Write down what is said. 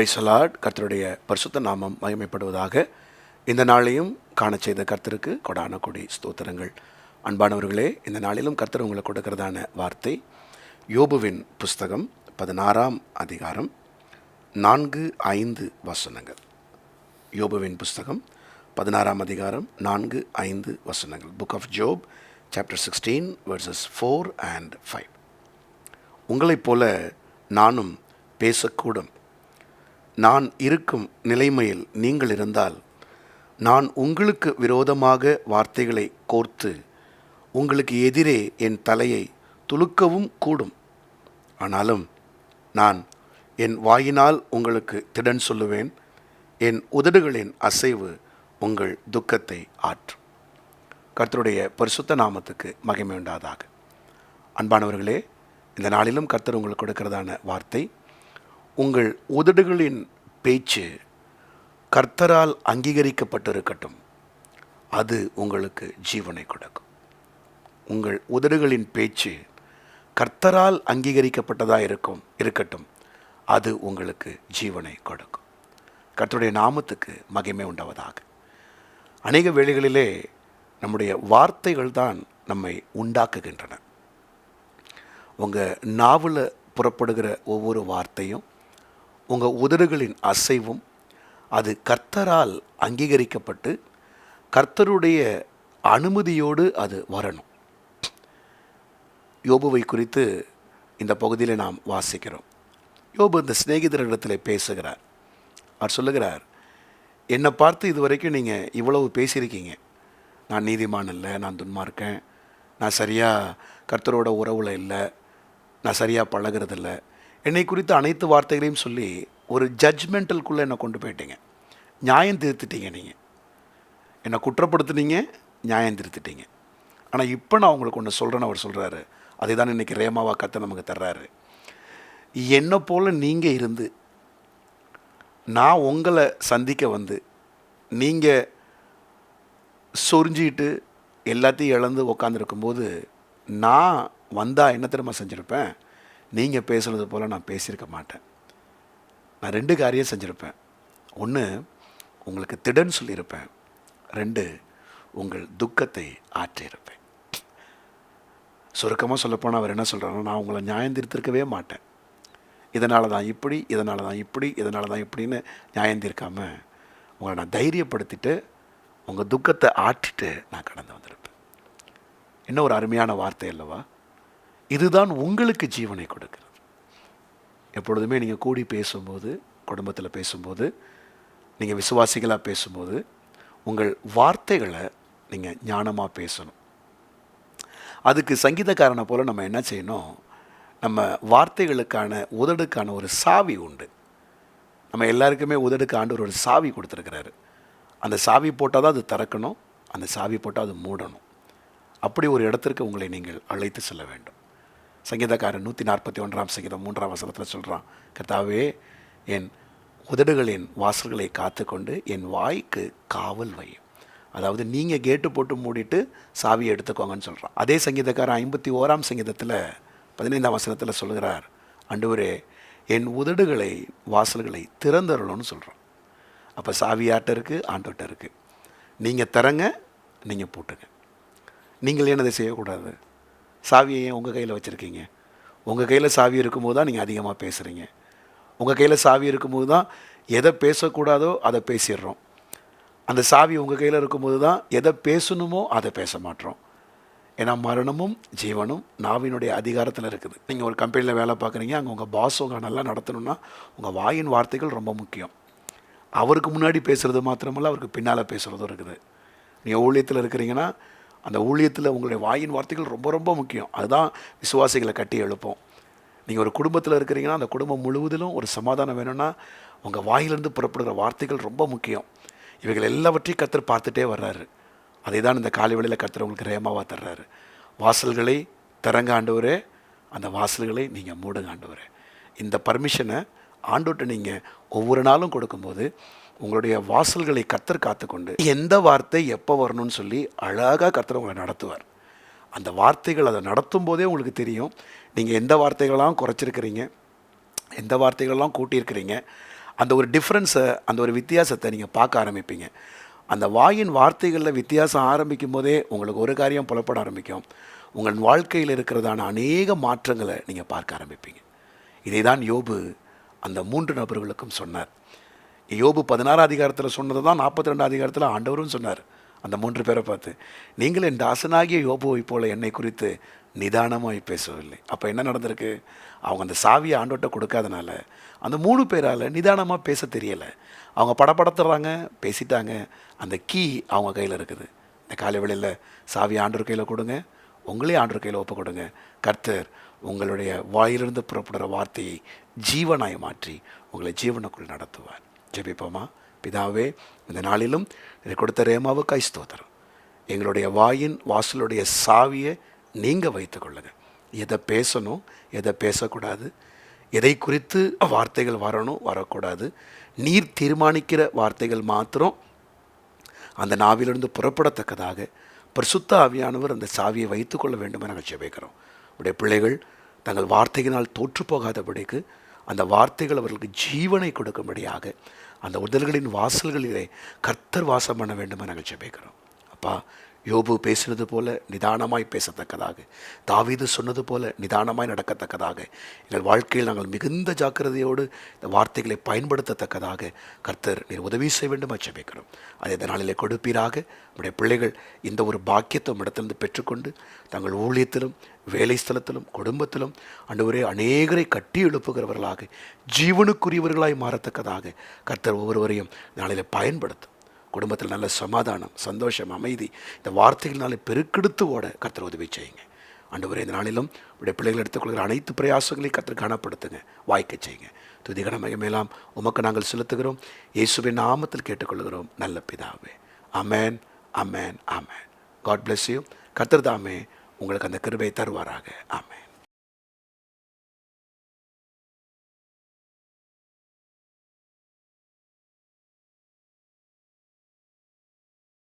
பிரைசலாட் கர்த்தருடைய பரிசுத்த நாமம் மகிமைப்படுவதாக இந்த நாளையும் காண செய்த கர்த்தருக்கு கொடான கொடி ஸ்தோத்திரங்கள். அன்பானவர்களே இந்த நாளிலும் கர்த்தர் உங்களுக்கு கொடுக்கிறதான வார்த்தை யோபுவின் புஸ்தகம் பதினாறாம் அதிகாரம் நான்கு ஐந்து வசனங்கள். யோபுவின் புஸ்தகம் பதினாறாம் அதிகாரம் நான்கு ஐந்து வசனங்கள். Book of Job chapter sixteen verses four and five உங்களைப் போல நானும் பேசக்கூடும் நான் இருக்கும் நிலைமையில் நீங்கள் இருந்தால் நான் உங்களுக்கு விரோதமாக வார்த்தைகளை கோர்த்து உங்களுக்கு எதிரே என் தலையை துலுக்கவும் கூடும். ஆனாலும் நான் என் வாயினால் உங்களுக்கு திடன் சொல்லுவேன் என் உதடுகளின் அசைவு உங்கள் துக்கத்தை ஆற்றும். கர்த்தருடைய பரிசுத்த நாமத்துக்கு மகிமை உண்டாதாக. அன்பானவர்களே இந்த நாளிலும் கர்த்தர் உங்களுக்கு கொடுக்கிறதான வார்த்தை உங்கள் உதடுகளின் பேச்சு கர்த்தரால் அங்கீகரிக்கப்பட்டிருக்கட்டும். அது உங்களுக்கு ஜீவனை கொடுக்கும். உங்கள் உதடுகளின் பேச்சு கர்த்தரால் அங்கீகரிக்கப்பட்டதாக இருக்கும் இருக்கட்டும். அது உங்களுக்கு ஜீவனை கொடுக்கும். கர்த்தருடைய நாமத்துக்கு மகிமை உண்டாவதாக. அநேக வேளைகளிலே நம்முடைய வார்த்தைகள் தான் நம்மை உண்டாக்குகின்றன. உங்கள் நாவில் புறப்படுகிற ஒவ்வொரு வார்த்தையும் உங்கள் உதடுகளின் அசைவும் அது கர்த்தரால் அங்கீகரிக்கப்பட்டு கர்த்தருடைய அனுமதியோடு அது வரணும். யோபுவை குறித்து இந்த பகுதியில் நாம் வாசிக்கிறோம். யோபு இந்த சிநேகிதரிடத்தில் பேசுகிறார். அவர் சொல்லுகிறார் என்னை பார்த்து இது வரைக்கும் நீங்கள் இவ்வளவு பேசியிருக்கீங்க. நான் நீதிமான் இல்லை நான் துன்மார்க்கேன் நான் சரியாக கர்த்தரோட உறவில் இல்லை. நான் சரியாக பழகிறதில்லை என்னை குறித்த அனைத்து வார்த்தைகளையும் சொல்லி ஒரு ஜட்ஜ்மெண்டலுக்குள்ளே என்னை கொண்டு போயிட்டீங்க. நியாயம் திருத்திட்டீங்க நீங்கள் என்னை குற்றப்படுத்துனீங்க நியாயம் திருத்திட்டீங்க. ஆனால் இப்போ நான் உங்களுக்கு ஒன்று சொல்கிறேன்னு அவர் சொல்கிறாரு அதை தான் இன்றைக்கி ரேமாவா கத்தை நமக்கு தர்றாரு. என்னை போல் நீங்கள் இருந்து நான் உங்களை சந்திக்க வந்து நீங்கள் சொரிஞ்சிக்கிட்டு எல்லாத்தையும் இழந்து உக்காந்துருக்கும்போது நான் வந்தால் என்ன தெரியுமா செஞ்சுருப்பேன்? நீங்கள் பேசுனது போல் நான் பேசியிருக்க மாட்டேன். நான் ரெண்டு காரியம் செஞ்சுருப்பேன். ஒன்று உங்களுக்கு திடன் சொல்லியிருப்பேன். ரெண்டு உங்கள் துக்கத்தை ஆற்றியிருப்பேன். சுருக்கமாக சொல்லப்போனால் அவர் என்ன சொல்கிறாருன்னா நான் உங்களை நியாயம் தீர்த்திருக்கவே மாட்டேன். இதனால தான் இப்படி இதனால தான் இப்படி இதனால தான் இப்படின்னு நியாயம் தீர்க்காமல் உங்களை நான் தைரியப்படுத்திட்டு உங்கள் துக்கத்தை ஆற்றிட்டு நான் கடந்து வந்திருப்பேன். இன்னும் ஒரு அருமையான வார்த்தை அல்லவா? இதுதான் உங்களுக்கு ஜீவனை கொடுக்கிறது. எப்பொழுதுமே நீங்கள் கூடி பேசும்போது குடும்பத்தில் பேசும்போது நீங்கள் விசுவாசிகளாக பேசும்போது உங்கள் வார்த்தைகளை நீங்கள் ஞானமாக பேசணும். அதுக்கு சங்கீதக்காரனை போல் நம்ம என்ன செய்யணும்? நம்ம வார்த்தைகளுக்கான உதடுக்கான ஒரு சாவி உண்டு. நம்ம எல்லாருக்குமே உதடுக்கு ஆண்டவர் ஒரு சாவி கொடுத்துருக்கிறாரு. அந்த சாவி போட்டால் தான் அது திறக்கணும் அந்த சாவி போட்டால் அது மூடணும். அப்படி ஒரு இடத்திற்கு உங்களை நீங்கள் அழைத்து செல்ல வேண்டும். சங்கீதக்காரன் நூற்றி நாற்பத்தி ஒன்றாம் சங்கீதம் மூன்றாம் வசனத்தில் சொல்கிறான் கர்த்தாவே என் உதடுகளின் வாசல்களை காத்துக்கொண்டு என் வாய்க்கு காவல் வை. அதாவது நீங்கள் கேட்டு போட்டு மூடிட்டு சாவியை எடுத்துக்கோங்கன்னு சொல்கிறான் அதே சங்கீதக்காரன் ஐம்பத்தி ஓராம் சங்கீதத்தில் பதினைந்தாம் வசனத்தில் சொல்கிறார் அண்டுவரே என் உதடுகளை வாசல்களை திறந்தருளும்னு சொல்கிறான் அப்போ சாவியாட்ட இருக்குது ஆண்டோட்ட இருக்குது நீங்கள் தரங்க நீங்கள் போட்டுங்க. நீங்கள் ஏன் அதை செய்யக்கூடாது? சாவியை ஏன் உங்கள் கையில் வச்சுருக்கீங்க. உங்கள் கையில் சாவி இருக்கும்போது தான் நீங்கள் அதிகமாக பேசுகிறீங்க உங்கள் கையில் சாவி இருக்கும்போது தான் எதை பேசக்கூடாதோ அதை பேசிடுறோம். அந்த சாவி உங்கள் கையில் இருக்கும்போது தான் எதை பேசணுமோ அதை பேச மாட்டோம். ஏன்னா மரணமும் ஜீவனும் நாவினுடைய அதிகாரத்தில் இருக்குது. நீங்கள் ஒரு கம்பெனியில் வேலை பார்க்குறீங்க அங்கே உங்கள் பாஸ் உங்களை நல்லா நடத்தணும்னா உங்கள் வாயின் வார்த்தைகள் ரொம்ப முக்கியம். அவருக்கு முன்னாடி பேசுகிறது மாத்திரமல்ல அவருக்கு பின்னால் பேசுகிறதும் இருக்குது. நீங்கள் ஊழியத்தில் இருக்கிறீங்கன்னா அந்த ஊழியத்தில் உங்களுடைய வாயின் வார்த்தைகள் ரொம்ப ரொம்ப முக்கியம். அதுதான் விசுவாசிகளை கட்டி எழுப்போம். நீங்கள் ஒரு குடும்பத்தில் இருக்கிறீங்கன்னா அந்த குடும்பம் முழுவதிலும் ஒரு சமாதானம் வேணும்னா உங்கள் வாயிலிருந்து புறப்படுகிற வார்த்தைகள் ரொம்ப முக்கியம். இவைகள் எல்லாவற்றையும் கத்தர் பார்த்துட்டே வர்றாரு. அதை தான் இந்த காலை வேளையில் கத்தர் உங்களுக்கு ரேமாவாக தர்றாரு. வாசல்களை திறங்க ஆண்டவரே அந்த வாசல்களை நீங்கள் மூடுங்க ஆண்டவரே. இந்த பர்மிஷனை ஆண்டோட்ட நீங்கள் ஒவ்வொரு நாளும் கொடுக்கும்போது உங்களுடைய வாசல்களை கத்தர் காத்துக்கொண்டு எந்த வார்த்தை எப்போ வரணும்னு சொல்லி அழகாக கத்தர் உங்களை நடத்துவார். அந்த வார்த்தைகள் அதை நடத்தும் போதே உங்களுக்கு தெரியும். நீங்கள் எந்த வார்த்தைகளெலாம் குறைச்சிருக்கிறீங்க? எந்த வார்த்தைகளெலாம் கூட்டியிருக்கிறீங்க? அந்த ஒரு டிஃப்ரென்ஸை அந்த ஒரு வித்தியாசத்தை நீங்கள் பார்க்க ஆரம்பிப்பீங்க. அந்த வாயின் வார்த்தைகளில் வித்தியாசம் ஆரம்பிக்கும் போதே உங்களுக்கு ஒரு காரியம் புலப்பட ஆரம்பிக்கும். உங்கள் வாழ்க்கையில் இருக்கிறதான அநேக மாற்றங்களை நீங்கள் பார்க்க ஆரம்பிப்பீங்க. இதை தான் யோபு அந்த மூன்று நபர்களுக்கும் சொன்னார். யோபு பதினாறு அதிகாரத்தில் சொன்னது தான் நாற்பத்தி ரெண்டு அதிகாரத்தில் ஆண்டவரும் சொன்னார். அந்த மூன்று பேரை பார்த்து நீங்கள் என் தாசனாகிய யோபுவை போல என்னை குறித்து நிதானமாக பேசவில்லை. அப்போ என்ன நடந்திருக்கு? அவங்க அந்த சாவியை ஆண்டோட்ட கொடுக்காதனால அந்த மூணு பேரால் நிதானமாக பேச தெரியலை. அவங்க படப்படுத்துறாங்க பேசிட்டாங்க. அந்த கீ அவங்க கையில் இருக்குது. இந்த காலை வேளையில் சாவி ஆண்டோர் கையில் கொடுங்க. உங்களே ஆண்டர் கையில் ஒப்பு கொடுங்க. கர்த்தர் உங்களுடைய வாயிலிருந்து புறப்படுற வார்த்தையை ஜீவனாய் மாற்றி உங்களை ஜீவனுக்குள் நடத்துவார். ஜெபிப்போமா? பிதாவே இந்த நாளிலும் இதை கொடுத்த ரேமாவுக்காய் ஸ்தோத்திரம் எங்களுடைய வாயின் வாசலுடைய சாவியை நீங்கள் வைத்துக்கொள்ளுங்க எதை பேசணும் எதை பேசக்கூடாது எதை குறித்து வார்த்தைகள் வரணும் வரக்கூடாது நீர் தீர்மானிக்கிற வார்த்தைகள் மாத்திரம் அந்த நாவிலிருந்து புறப்படத்தக்கதாக பரிசுத்த ஆவியானவர் அந்த சாவியை வைத்துக்கொள்ள வேண்டும் என நாங்கள் ஜெபிக்கிறோம். உடைய பிள்ளைகள் தங்கள் வார்த்தையினால் தோற்று போகாதபடிக்கு அந்த வார்த்தைகள் அவர்களுக்கு ஜீவனை கொடுக்கும்படியாக அந்த உடல்களின் வாசல்களிலே கர்த்தர் வாசம் பண்ண வேண்டும் என நாங்கள் ஜெபிக்கிறோம். அப்பா யோபு பேசினது போல நிதானமாய் பேசத்தக்கதாக. தாவீது சொன்னது போல நிதானமாய் நடக்கத்தக்கதாக. எங்கள் வாழ்க்கையில் நாங்கள் மிகுந்த ஜாக்கிரதையோடு இந்த வார்த்தைகளை பயன்படுத்தத்தக்கதாக கர்த்தர் நீர் உதவி செய்ய வேண்டும் ஜெபிக்கிறோம். அதை இந்த நாளிலே கொடுப்பீராக. நம்முடைய பிள்ளைகள் இந்த ஒரு பாக்கியத்தை இடத்திலிருந்து பெற்றுக்கொண்டு தங்கள் ஊழியத்திலும் வேலை ஸ்தலத்திலும் குடும்பத்திலும் அன்றுவரே அநேகரை கட்டி எழுப்புகிறவர்களாக ஜீவனுக்குரியவர்களாய் மாறத்தக்கதாக கர்த்தர் ஒவ்வொருவரையும் நாளில் பயன்படுத்தும். குடும்பத்தில் நல்ல சமாதானம் சந்தோஷம் அமைதி இந்த வார்த்தைகள்னால பெருக்கெடுத்து ஓட கர்த்தர் உதவி செய்யுங்க. ஆண்டவரே இந்த நாளிலும் உடைய பிள்ளைகள் எடுத்துக்கொள்கிற அனைத்து பிரயாசங்களையும் கர்த்தர் கனப்படுத்துங்க வாய்க்க செய்யுங்க. துதிகன மகிமையெல்லாம் உமக்கு நாங்கள் செலுத்துகிறோம். இயேசுவின் நாமத்தில் கேட்டுக்கொள்கிறோம். நல்ல பிதாவே. அமேன் அமேன் அமேன் காட் பிளஸ் யூ கர்த்தர் தாமே உங்களுக்கு அந்த கிருபை தருவாராக. ஆமேன்.